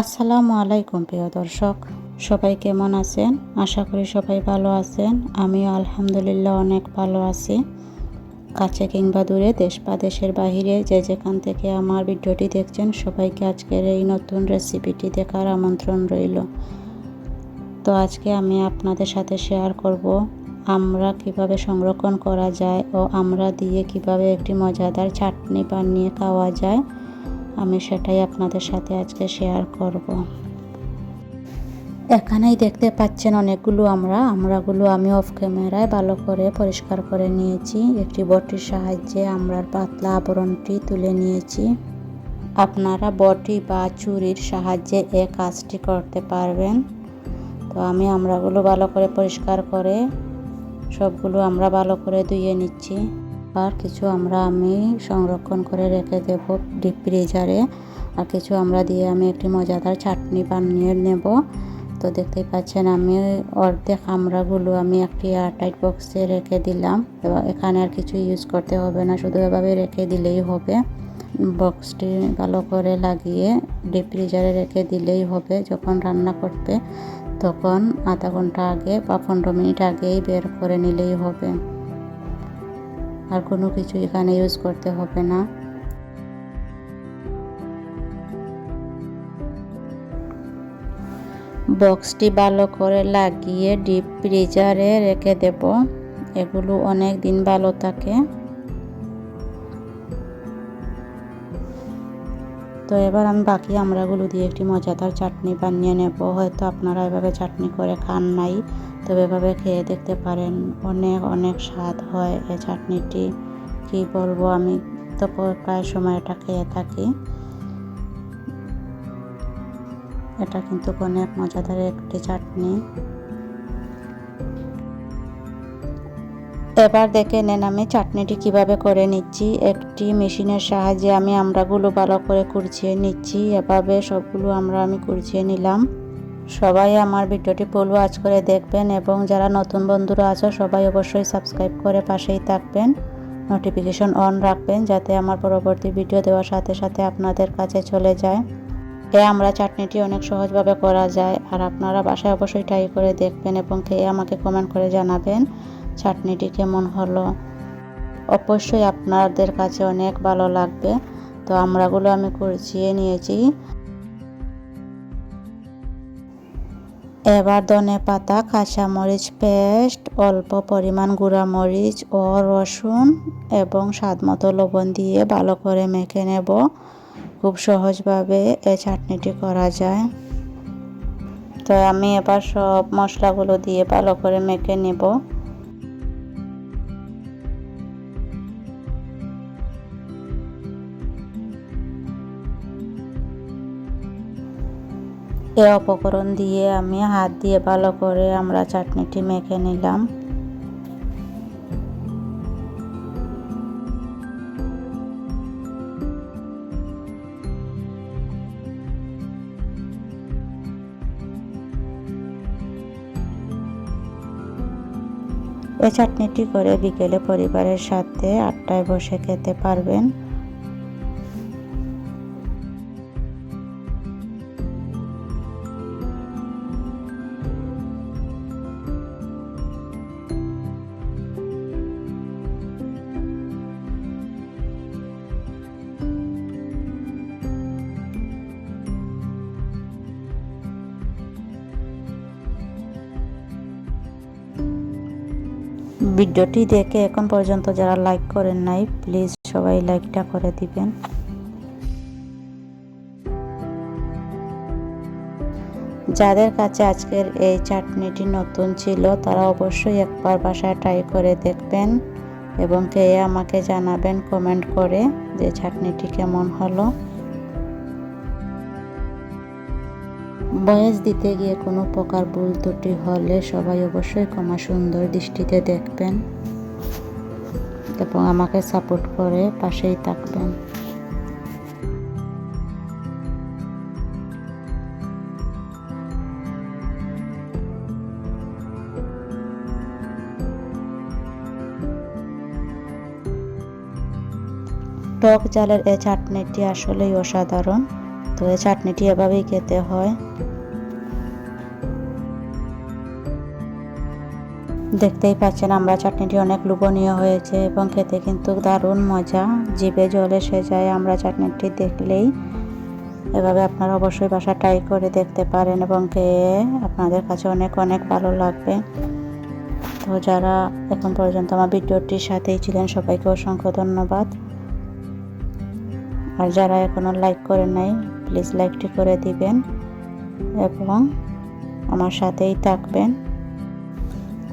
আসসালামু আলাইকুম প্রিয় দর্শক, সবাই কেমন আছেন? আশা করি সবাই ভালো আছেন। আমিও আলহামদুলিল্লাহ অনেক ভালো আছি। কাছে কিংবা দূরে, দেশ বা দেশের বাহিরে যে যেখান থেকে আমার ভিডিওটি দেখছেন, সবাইকে আজকের এই নতুন রেসিপিটি দেখার আমন্ত্রণ রইল। তো আজকে আমি আপনাদের সাথে শেয়ার করব, আমরা কীভাবে সংরক্ষণ করা যায় ও আমরা দিয়ে কীভাবে একটি মজাদার চাটনি বানিয়ে খাওয়া যায়। আমি সেটাই আপনাদের সাথে আজকে শেয়ার করব। এখানেই দেখতে পাচ্ছেন অনেকগুলো আমরা। আমরাগুলো আমি অফ ক্যামেরায় ভালো করে পরিষ্কার করে নিয়েছি। একটি বটির সাহায্যে আমরার পাতলা আবরণটি তুলে নিয়েছি। আপনারা বটি বা চুরির সাহায্যে এ কাজটি করতে পারবেন। তো আমি আমরাগুলো ভালো করে পরিষ্কার করে সবগুলো আমরা ভালো করে ধুয়ে নিচ্ছি। আর কিছু আমরা আমি সংরক্ষণ করে রেখে দেব ডিপ ফ্রিজারে আর কিছু আমরা দিয়ে আমি একটি মজাদার চাটনি বানিয়ে নেব। তো দেখতেই পাচ্ছেন আমি অর্ধেক আমরাগুলো আমি একটি এয়ারটাইট বক্সে রেখে দিলাম। এবং এখানে আর কিছু ইউজ করতে হবে না, শুধু এভাবে রেখে দিলেই হবে। বক্সটি ভালো করে লাগিয়ে ডিপ ফ্রিজারে রেখে দিলেই হবে যখন রান্না করবে তখন আধা ঘণ্টা আগে বা পনেরো মিনিট আগেই বের করে নিলেই হবে। আর কোনো কিছু এখানে ইউজ করতে হবে না। বক্সটি ভালো করে লাগিয়ে ডিপ ফ্রিজারে রেখে দেব। এগুলো অনেক দিন ভালো থাকে। তো এবার আমি বাকি আমরাগুলো দিয়ে একটি মজাদার চাটনি বানিয়ে নেব। হয়তো আপনারা এভাবে চাটনি করে খান নাই। তবে এভাবে খেয়ে দেখতে পারেন। অনেক অনেক স্বাদ হয় এই চাটনিটি। কি বলব, আমি তো প্রায় সময় এটা খেয়ে থাকি। এটা কিন্তু অনেক মজাদার একটি চাটনি। এবার দেখে নেন আমি চাটনিটি কীভাবে করে নিচ্ছি। একটি মেশিনের সাহায্যে আমি আমরাগুলো ভালো করে কুড়ছিয়ে নিচ্ছি। এভাবে সবগুলো আমরা আমি কুড়ছিয়ে নিলাম। সবাই আমার ভিডিওটি ফুল ওয়াচ করে দেখবেন এবং যারা নতুন বন্ধুরা আছো, সবাই অবশ্যই সাবস্ক্রাইব করে পাশেই থাকবেন। নোটিফিকেশন অন রাখবেন যাতে আমার পরবর্তী ভিডিও দেওয়ার সাথে সাথে আপনাদের কাছে চলে যায়। এ আমরা চাটনিটি অনেক সহজভাবে করা যায় আর আপনারা বাসায় অবশ্যই ট্রাই করে দেখবেন এবং খেয়ে আমাকে কমেন্ট করে জানাবেন চাটনিটি কেমন হলো। অবশ্যই আপনাদের কাছে অনেক ভালো লাগবে। তো আমরাগুলো আমি কুচিয়ে নিয়েছি। এবার ধনে পাতা কাঁচামরিচ পেস্ট, অল্প পরিমাণ গুঁড়া মরিচ ও রসুন এবং স্বাদ মতো লবণ দিয়ে ভালো করে মেখে নেব। খুব সহজভাবে এই চাটনিটি করা যায়। তো আমি এবার সব মশলাগুলো দিয়ে ভালো করে মেখে নেব। এ উপকরণ দিয়ে আমি হাত দিয়ে ভালো করে আমরা চাটনিটি মেখে নিলাম। এ চাটনিটি করে বিকেলে পরিবারের সাথে আটটায় বসে খেতে পারবেন। ভিডিওটি দেখে এখন পর্যন্ত যারা লাইক করেন নাই প্লিজ সবাই লাইকটা করে দিবেন। যাদের কাছে আজকের এই চাটনিটি নতুন ছিল, তারা অবশ্যই একবার বাসায় ট্রাই করে দেখবেন এবং কে আমাকে জানাবেন কমেন্ট করে যে চাটনিটি কেমন হলো। বয়স দিতে গিয়ে কোনো প্রকার ভুল ত্রুটি হলে সবাই অবশ্যই ক্ষমা সুন্দর দৃষ্টিতে দেখবেন এবং আমাকে সাপোর্ট করে পাশেই থাকবেন। টক জালের এই চাটনিটি আসলেই অসাধারণ। তো এই চাটনিটি এভাবেই খেতে হয়। দেখতেই পাচ্ছেন আমরা চাটনিটি অনেক লোভনীয় হয়েছে এবং খেতে কিন্তু দারুণ মজা। জিভে জল এসে যায়, আমরা চাটনিটি দেখলেই। এভাবে আপনারা অবশ্যই বাসা ট্রাই করে দেখতে পারেন এবং খেয়ে আপনাদের কাছে অনেক অনেক ভালো লাগবে। তো যারা এখন পর্যন্ত আমার ভিডিওটির সাথেই ছিলেন, সবাইকে অসংখ্য ধন্যবাদ। আর যারা এখনও লাইক করেন নাই, প্লিজ লাইকটি করে দিবেন এবং আমার সাথেই থাকবেন।